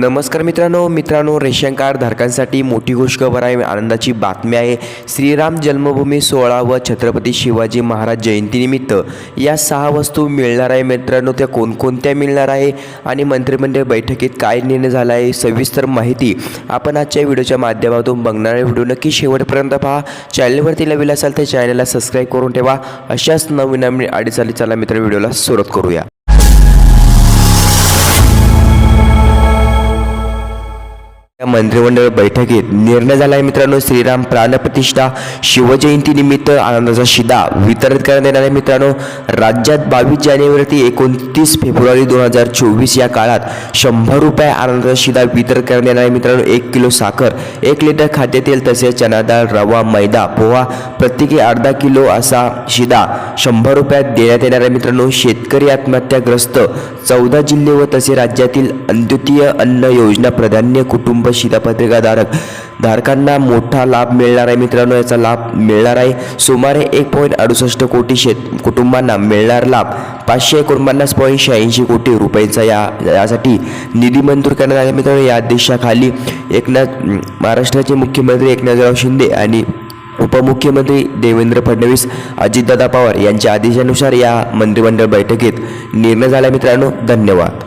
नमस्कार मित्रांनो मित्रांनो रेशन कार्ड धारकांसाठी मोठी गोष्ट खबर आहे. आनंदाची बातमी आहे श्रीराम जन्मभूमी सोहळा व छत्रपती शिवाजी महाराज जयंतीनिमित्त. या सहा वस्तू मिळणार आहे मित्रांनो त्या कोणकोणत्या मिळणार आहे आणि मंत्रिमंडळ बैठकीत काय निर्णय झाला आहे सविस्तर माहिती आपण आजच्या व्हिडिओच्या माध्यमातून बघणार आहे. व्हिडिओ नक्की शेवटपर्यंत पहा. चॅनलवरती नवीन असाल तर चॅनलला सबस्क्राईब करून ठेवा. अशाच नवीन नवीन अडीचाली चला मित्र व्हिडिओला सुरुवात करूया. या मंत्रिमंडळ बैठकीत निर्णय झाला आहे मित्रांनो. श्रीराम प्राणप्रतिष्ठा शिवजयंती निमित्त आनंदाचा शिदा वितरित करण्यात येणार आहे मित्रांनो. राज्यात बावीस जानेवारी ते एकोणतीस फेब्रुवारी दोन हजार चोवीस या काळात शंभर रुपये आनंदाचा शिदा वितरित करण्यात येणार आहे मित्रांनो. एक किलो साखर एक लिटर खाद्यतेल तसेच चना डाळ रवा मैदा पोहा प्रत्येकी अर्धा किलो असा शिदा शंभर रुपयात देण्यात येणार आहे मित्रांनो. शेतकरी आत्महत्याग्रस्त चौदा जिल्हे व तसे राज्यातील अंत्योदय अन्न योजना प्राधान्य कुटुंब शिधापत्रिकाधारक धारकांना मोठा लाभ मिळणार आहे मित्रांनो याचा लाभ मिळणार आहे. सुमारे एक पॉईंट अडुसष्ट कोटी शेत कुटुंबांना मिळणार लाभ. पाचशे एकोणपन्नास पॉईंट शहाऐंशी कोटी रुपयांचा या यासाठी निधी मंजूर करण्यात आला. मित्रांनो या आदेशाखाली एकनाथ महाराष्ट्राचे मुख्यमंत्री एकनाथराव शिंदे आणि उपमुख्यमंत्री देवेंद्र फडणवीस अजितदादा पवार यांच्या आदेशानुसार या मंत्रिमंडळ बैठकीत निर्णय झाला. मित्रांनो धन्यवाद.